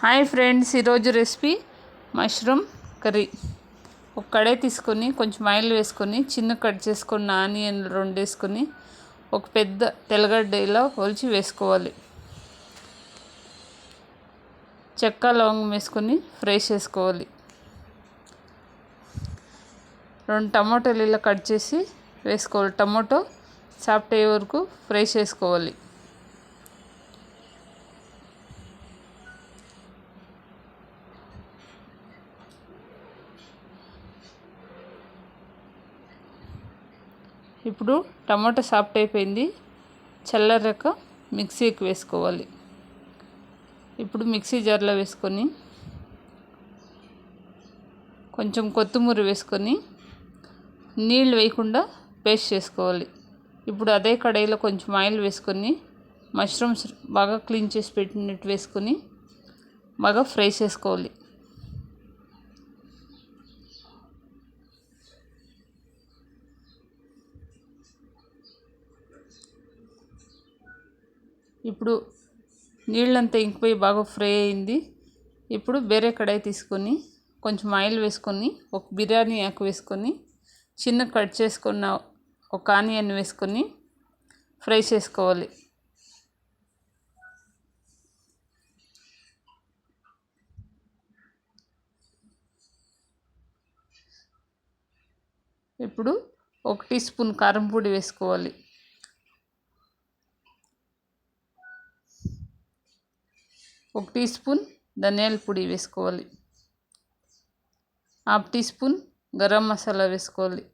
Hi friends ఈరోజు recipe mushroom curry. ఒక తీసుకొని కొంచెం ఆయిల్ వేసుకొని చిన్న కట్ చేసుకున్న ఆనియన్ రెండు వేసుకొని ఒక పెద్ద తెల్లగడ్డ ఇలా ఒలిచి వేసుకోవాలి. చెక్క లవంగం వేసుకొని ఫ్రై చేసుకోవాలి. రెండు టమాటోలు ఇలా కట్ చేసి వేసుకోవాలి. టమాటో సాఫ్ట్ అయ్యే వరకు ఫ్రై చేసుకోవాలి. ఇప్పుడు టమాటా సాఫ్ట్ అయిపోయింది. చల్లరాక మిక్సీకి వేసుకోవాలి. ఇప్పుడు మిక్సీ జార్లో వేసుకొని కొంచెం కొత్తిమీర వేసుకొని నీళ్ళు వేయకుండా పేస్ట్ చేసుకోవాలి. ఇప్పుడు అదే కడాయిలో కొంచెం ఆయిల్ వేసుకొని మష్రూమ్స్ బాగా క్లీన్ చేసి పెట్టినట్టు వేసుకొని బాగా ఫ్రై చేసుకోవాలి. ఇప్పుడు నీళ్ళంతా ఇంకిపోయి బాగా ఫ్రై అయింది. ఇప్పుడు వేరే కడాయి తీసుకొని కొంచెం ఆయిల్ వేసుకొని ఒక బిర్యానీ ఆకు వేసుకొని చిన్న కట్ చేసుకున్న ఒక ఆనియన్ వేసుకొని ఫ్రై చేసుకోవాలి. ఇప్పుడు ఒక టీ స్పూన్ కారం పొడి వేసుకోవాలి. ఒక టీ స్పూన్ ధనియాల పొడి వేసుకోవాలి. Half teaspoon garam masala వేసుకోవాలి.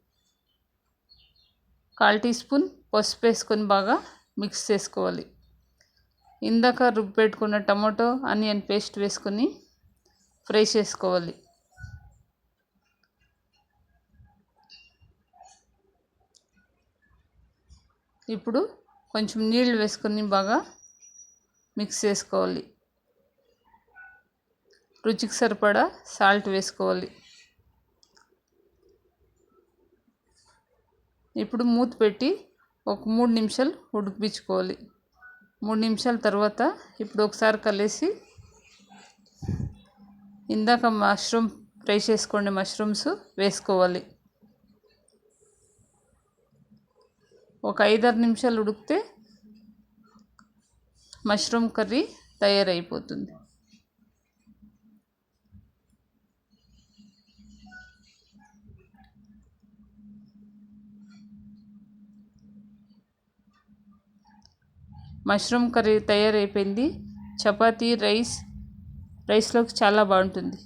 కాల్ టీ స్పూన్ పసుపు వేసుకొని బాగా మిక్స్ చేసుకోవాలి. ఇందాక రుబ్బు పెట్టుకున్న టమాటో ఆనియన్ పేస్ట్ వేసుకొని ఫ్రై చేసుకోవాలి. ఇప్పుడు కొంచెం నీళ్ళు వేసుకొని బాగా మిక్స్ చేసుకోవాలి. రుచికి సరిపడా సాల్ట్ వేసుకోవాలి. ఇప్పుడు మూత పెట్టి ఒక మూడు నిమిషాలు ఉడికించుకోవాలి. మూడు నిమిషాల తర్వాత ఇప్పుడు ఒకసారి కలిసి ఇందాక మష్రూమ్ ఫ్రై చేసుకోండి మష్రూమ్స్ వేసుకోవాలి. ఒక ఐదారు నిమిషాలు ఉడికితే మష్రూమ్ కర్రీ తయారైపోతుంది. మష్రూమ్ కర్రీ తయారైపోయింది. చపాతీ రైస్ రైస్లోకి చాలా బాగుంటుంది.